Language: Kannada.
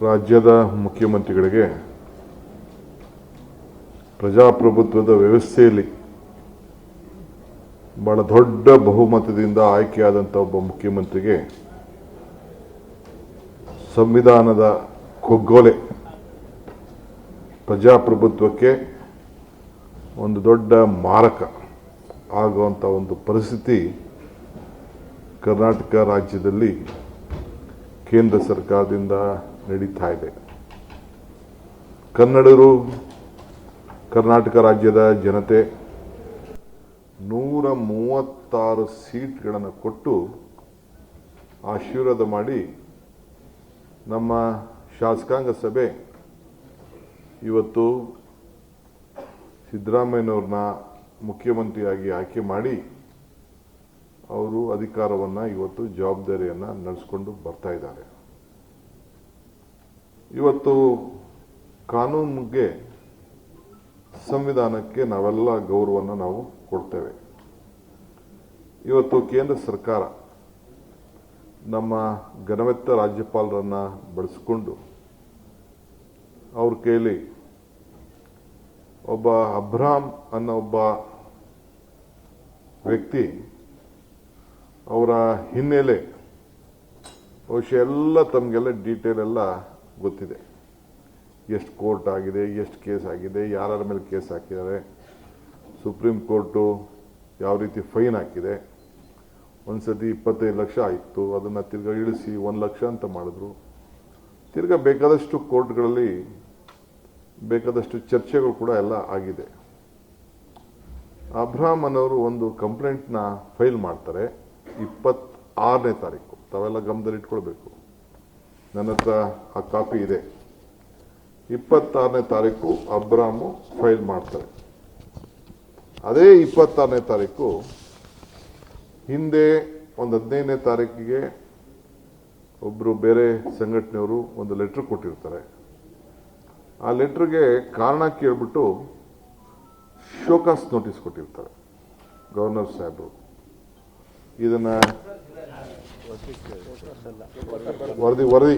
ರಾಜ್ಯದ ಮುಖ್ಯಮಂತ್ರಿಗಳಿಗೆ ಪ್ರಜಾಪ್ರಭುತ್ವದ ವ್ಯವಸ್ಥೆಯಲ್ಲಿ ಬಹಳ ದೊಡ್ಡ ಬಹುಮತದಿಂದ ಆಯ್ಕೆಯಾದಂಥ ಒಬ್ಬ ಮುಖ್ಯಮಂತ್ರಿಗೆ ಸಂವಿಧಾನದ ಕೊಗ್ಗೊಲೆ ಪ್ರಜಾಪ್ರಭುತ್ವಕ್ಕೆ ಒಂದು ದೊಡ್ಡ ಮಾರಕ ಆಗುವಂಥ ಒಂದು ಪರಿಸ್ಥಿತಿ ಕರ್ನಾಟಕ ರಾಜ್ಯದಲ್ಲಿ ಕೇಂದ್ರ ಸರ್ಕಾರದಿಂದ ನಡೀತಾ ಇದೆ. ಕನ್ನಡರು, ಕರ್ನಾಟಕ ರಾಜ್ಯದ ಜನತೆ ನೂರ ಮೂವತ್ತಾರು ಸೀಟ್ಗಳನ್ನು ಕೊಟ್ಟು ಆಶೀರ್ವಾದ ಮಾಡಿ ನಮ್ಮ ಶಾಸಕಾಂಗ ಸಭೆ ಇವತ್ತು ಸಿದ್ದರಾಮಯ್ಯನವ್ರನ್ನ ಮುಖ್ಯಮಂತ್ರಿಯಾಗಿ ಆಯ್ಕೆ ಮಾಡಿ ಅವರು ಅಧಿಕಾರವನ್ನು ಇವತ್ತು ಜವಾಬ್ದಾರಿಯನ್ನು ನಡೆಸ್ಕೊಂಡು ಬರ್ತಾ ಇದ್ದಾರೆ. ಇವತ್ತು ಕಾನೂನಿಗೆ ಸಂವಿಧಾನಕ್ಕೆ ನಾವೆಲ್ಲ ಗೌರವವನ್ನು ನಾವು ಕೊಡ್ತೇವೆ. ಇವತ್ತು ಕೇಂದ್ರ ಸರ್ಕಾರ ನಮ್ಮ ಘನವೆತ್ತ ರಾಜ್ಯಪಾಲರನ್ನು ಬಳಸಿಕೊಂಡು ಅವ್ರ ಕೈಲಿ ಒಬ್ಬ ಅಬ್ರಾಮ್ ಅನ್ನೋ ಒಬ್ಬ ವ್ಯಕ್ತಿ ಅವರ ಹಿನ್ನೆಲೆ ಬಹುಶಃ ಎಲ್ಲ ತಮಗೆಲ್ಲ ಡೀಟೇಲ್ ಎಲ್ಲ ಗೊತ್ತಿದೆ. ಎಷ್ಟು ಕೋರ್ಟ್ ಆಗಿದೆ, ಎಷ್ಟು ಕೇಸ್ ಆಗಿದೆ, ಯಾರ್ಯಾರ ಮೇಲೆ ಕೇಸ್ ಹಾಕಿದ್ದಾರೆ. ಸುಪ್ರೀಂ ಕೋರ್ಟು ಯಾವ ರೀತಿ ಫೈನ್ ಹಾಕಿದೆ. ಒಂದ್ಸತಿ ಇಪ್ಪತ್ತೈದು ಲಕ್ಷ ಆಯಿತು, ಅದನ್ನು ತಿರ್ಗಾ ಇಳಿಸಿ ಒಂದು ಲಕ್ಷ ಅಂತ ಮಾಡಿದ್ರು. ತಿರ್ಗಾ ಬೇಕಾದಷ್ಟು ಕೋರ್ಟ್ಗಳಲ್ಲಿ ಬೇಕಾದಷ್ಟು ಚರ್ಚೆಗಳು ಕೂಡ ಎಲ್ಲ ಆಗಿದೆ. ಅಬ್ರಹಾಮ್ ಅನ್ನೋರು ಒಂದು ಕಂಪ್ಲೇಂಟ್ನ ಫೈಲ್ ಮಾಡ್ತಾರೆ ಇಪ್ಪತ್ತಾರನೇ ತಾರೀಕು. ತಾವೆಲ್ಲ ಗಮನದಲ್ಲಿ ಇಟ್ಕೊಳ್ಬೇಕು ನನ್ನ ಹತ್ರ ಆ ಕಾಪಿ ಇದೆ. ಇಪ್ಪತ್ತಾರನೇ ತಾರೀಕು ಅಬ್ರಾಮು ಫೈಲ್ ಮಾಡ್ತಾರೆ. ಅದೇ ಇಪ್ಪತ್ತಾರನೇ ತಾರೀಕು ಹಿಂದೆ ಒಂದು ಹದಿನೈದನೇ ತಾರೀಕಿಗೆ ಒಬ್ಬರು ಬೇರೆ ಸಂಘಟನೆಯವರು ಒಂದು ಲೆಟ್ರ್ ಕೊಟ್ಟಿರ್ತಾರೆ. ಆ ಲೆಟ್ರಿಗೆ ಕಾರಣ ಕೇಳಿಬಿಟ್ಟು ಶೋಕಾಸ್ ನೋಟಿಸ್ ಕೊಟ್ಟಿರ್ತಾರೆ ಗವರ್ನರ್ ಸಾಹೇಬರು. ಇದನ್ನ ವರದಿ ವರದಿ